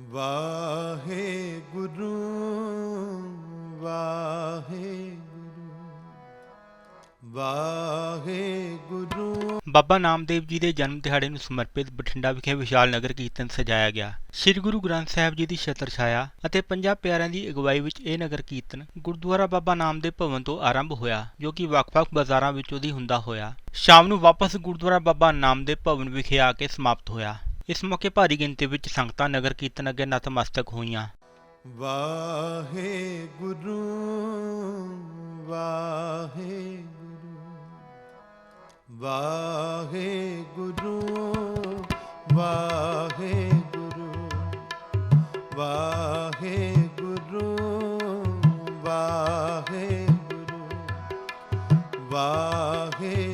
ਵਾਹਿਗੁਰੂ ਵਾਹਿਗੁਰੂ ਵਾਹਿਗੁਰੂ। ਬਾਬਾ ਨਾਮਦੇਵ ਜੀ ਦੇ ਜਨਮ ਦਿਹਾੜੇ ਨੂੰ ਸਮਰਪਿਤ ਬਠਿੰਡਾ ਵਿਖੇ ਵਿਸ਼ਾਲ ਨਗਰ ਕੀਰਤਨ ਸਜਾਇਆ ਗਿਆ। ਸ੍ਰੀ ਗੁਰੂ ਗ੍ਰੰਥ ਸਾਹਿਬ ਜੀ ਦੀ ਛਤਰ ਛਾਇਆ ਅਤੇ ਪੰਜਾਂ ਪਿਆਰਿਆਂ ਦੀ ਅਗਵਾਈ ਵਿੱਚ ਇਹ ਨਗਰ ਕੀਰਤਨ ਗੁਰਦੁਆਰਾ ਬਾਬਾ ਨਾਮਦੇਵ ਭਵਨ ਤੋਂ ਆਰੰਭ ਹੋਇਆ, ਜੋ ਕਿ ਵੱਖ-ਵੱਖ ਬਾਜ਼ਾਰਾਂ ਵਿੱਚੋਂ ਦੀ ਹੁੰਦਾ ਹੋਇਆ। ਸ਼ਾਮ ਨੂੰ ਵਾਪਸ ਗੁਰਦੁਆਰਾ ਬਾਬਾ ਨਾਮਦੇਵ ਭਵਨ ਵਿਖੇ ਆ ਕੇ ਸਮਾਪਤ ਹੋਇਆ। ਇਸ ਮੌਕੇ ਭਾਰੀ ਗਿਣਤੀ ਵਿੱਚ ਸੰਗਤਾਂ ਨਗਰ ਕੀਰਤਨ ਅੱਗੇ ਨਤਮਸਤਕ ਹੋਈਆਂ। Waheguru Waheguru Waheguru Waheguru Waheguru Waheguru Waheguru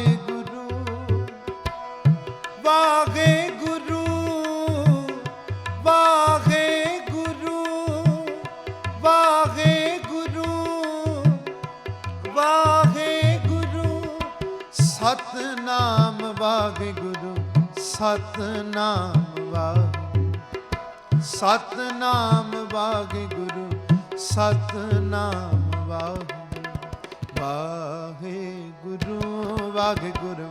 Waheguru Waheguru Waheguru Waheguru. Satnam Waheguru, Satnam ਵਾਗੇ Satnam Waheguru, Satnam ਵਾਗੇ Waheguru Waheguru.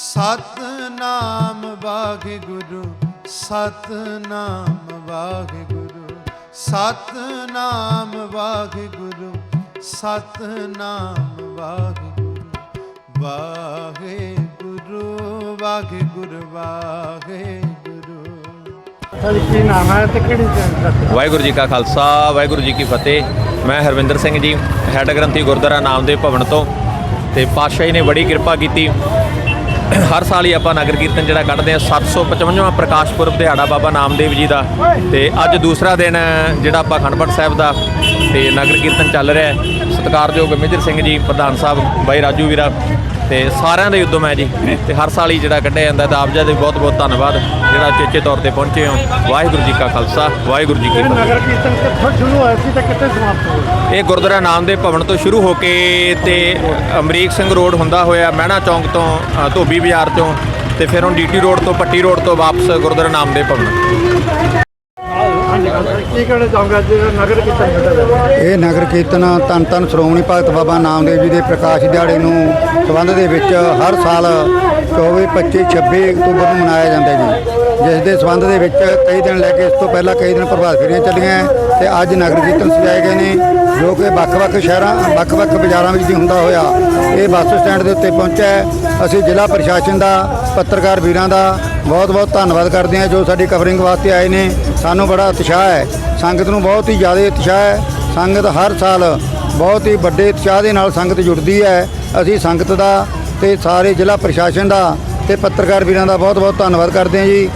Satnam Waheguru Satnam Waheguru Satnam Waheguru Satnam Waheguru. Waheguru Waheguru Waheguru. Sir ਕੀ ਨਾਮ ਹੈ ਤੇ ਕਿਹੜੀ ਜਗ੍ਹਾ ਵਾਹਿਗੁਰੂ ਜੀ ਕਾ ਖਾਲਸਾ, ਵਾਹਿਗੁਰੂ ਜੀ ਕੀ ਫਤਿਹ। ਮੈਂ ਹਰਵਿੰਦਰ ਸਿੰਘ ਜੀ, ਹੈਡ ਗ੍ਰੰਥੀ ਗੁਰਦੁਆਰਾ ਨਾਮ ਦੇ ਭਵਨ ਤੋਂ। ਤੇ ਪਾਤਸ਼ਾਹੀ ਨੇ ਬੜੀ ਕਿਰਪਾ ਕੀਤੀ। ਹਰ ਸਾਲ ਹੀ ਆਪਾਂ ਨਗਰ ਕੀਰਤਨ ਜਿਹੜਾ ਕੱਢਦੇ ਆ 755ਵਾਂ ਪ੍ਰਕਾਸ਼ ਪੁਰਬ ਦਿਹਾੜਾ ਬਾਬਾ ਨਾਮਦੇਵ ਜੀ ਦਾ। ਤੇ ਅੱਜ ਦੂਸਰਾ ਦਿਨ ਜਿਹੜਾ ਆਪਾਂ ਖੰਡਪੜ ਸਾਹਿਬ ਦਾ ਤੇ ਨਗਰ ਕੀਰਤਨ ਚੱਲ ਰਿਹਾ ਹੈ। ਸਤਿਕਾਰਯੋਗ ਮੇਜਰ ਸਿੰਘ ਜੀ, ਪ੍ਰਧਾਨ ਸਾਹਿਬ, ਬਾਈ ਰਾਜੂ ਵੀਰਾ। ਤੇ ਸਾਰਿਆਂ ਦੇ ਉਦਮ ਹੈ ਜੀ। ਤੇ ਹਰ ਸਾਲ ਹੀ ਜਿਹੜਾ ਕੱਢਿਆ ਜਾਂਦਾ ਤਾਂ ਆਪ ਜੀ ਦਾ ਬਹੁਤ ਬਹੁਤ ਧੰਨਵਾਦ। ਜਿਹੜਾ ਚੇਚੇ ਤੌਰ ਤੇ ਪਹੁੰਚੇ ਹੋ। ਵਾਹਿਗੁਰੂ ਜੀ ਕਾ ਖਾਲਸਾ। ਵਾਹਿਗੁਰੂ ਜੀ ਕੀ ਫਤਿਹ। ਨਗਰ ਕੀਰਤਨ ਕਿੱਥੋਂ ਸ਼ੁਰੂ ਹੋਇਆ ਸੀ ਤੇ ਕਿੱਥੇ ਸਮਾਪਤ ਹੋਇਆ? ਇਹ ਗੁਰਦੁਆਰਾ ਨਾਮਦੇਵ ਭਵਨ ਤੋਂ ਸ਼ੁਰੂ ਹੋ ਕੇ ਤੇ ਅਮਰੀਕ ਸਿੰਘ ਰੋਡ ਹੁੰਦਾ ਹੋਇਆ ਮਹਿਣਾ ਚੌਂਕ ਤੋਂ ਧੋਬੀ ਬਾਜ਼ਾਰ ਤੋਂ ਤੇ ਫਿਰ ਹੁਣ ਡੀਟੀ ਰੋਡ ਤੋਂ ਪੱਟੀ ਰੋਡ ਤੋਂ ਵਾਪਸ ਗੁਰਦੁਆਰਾ ਨਾਮਦੇਵ ਭਵਨ। ਹਾਂਜੀ ਕੀ ਕਹਿਣਾ ਚਾਹੁੰਗਾ ਜਿਹੜਾ ਨਗਰ ਕੀਰਤਨ ਕੱਢਿਆ ਇਹ ਨਗਰ ਕੀਰਤਨ ਧੰਨ ਧੰਨ ਸ਼੍ਰੋਮਣੀ ਭਗਤ ਬਾਬਾ ਨਾਮਦੇਵ ਜੀ ਦੇ ਪ੍ਰਕਾਸ਼ ਦਿਹਾੜੇ ਨੂੰ ਸੰਬੰਧ ਦੇ ਵਿੱਚ ਹਰ ਸਾਲ 24 25 26 ਅਕਤੂਬਰ ਨੂੰ ਮਨਾਇਆ ਜਾਂਦਾ ਜੀ। ਜਿਸ ਦੇ ਸੰਬੰਧ ਦੇ ਵਿੱਚ ਕਈ ਦਿਨ ਲੈ ਕੇ ਇਸ ਤੋਂ ਪਹਿਲਾਂ ਕਈ ਦਿਨ ਪ੍ਰਭਾਤ ਫੇਰੀਆਂ ਚੱਲੀਆਂ ਤੇ ਅੱਜ ਨਗਰ ਕੀਰਤਨ ਸਜਾਏ ਗਏ ਨੇ, ਜੋ ਕਿ ਵੱਖ-ਵੱਖ ਸ਼ਹਿਰਾਂ ਵੱਖ-ਵੱਖ ਬਾਜ਼ਾਰਾਂ ਵਿੱਚ ਦੀ ਹੁੰਦਾ ਹੋਇਆ। ਇਹ ਬੱਸ ਸਟੈਂਡ ਦੇ ਉੱਤੇ ਪਹੁੰਚਿਆ ਅਸੀਂ ਜ਼ਿਲ੍ਹਾ ਪ੍ਰਸ਼ਾਸਨ ਦਾ, ਪੱਤਰਕਾਰ ਵੀਰਾਂ ਦਾ ਬਹੁਤ-ਬਹੁਤ ਧੰਨਵਾਦ ਕਰਦੇ ਹਾਂ ਜੋ ਸਾਡੀ ਕਵਰਿੰਗ ਵਾਸਤੇ ਆਏ ਨੇ। ਸਾਨੂੰ ਬੜਾ ਉਤਸ਼ਾਹ ਹੈ। ਸੰਗਤ ਨੂੰ ਬਹੁਤ ਹੀ ਜ਼ਿਆਦਾ ਉਤਸ਼ਾਹ ਹੈ। ਸੰਗਤ ਹਰ ਸਾਲ ਬਹੁਤ ਹੀ ਵੱਡੇ ਉਤਸ਼ਾਹ ਦੇ ਨਾਲ ਸੰਗਤ ਜੁੜਦੀ ਹੈ। ਅਸੀਂ ਸੰਗਤ ਦਾ ਤੇ ਸਾਰੇ ਜ਼ਿਲ੍ਹਾ ਪ੍ਰਸ਼ਾਸਨ ਦਾ ਤੇ ਪੱਤਰਕਾਰ ਵੀਰਾਂ ਦਾ ਬਹੁਤ ਬਹੁਤ ਧੰਨਵਾਦ ਕਰਦੇ ਹਾਂ ਜੀ।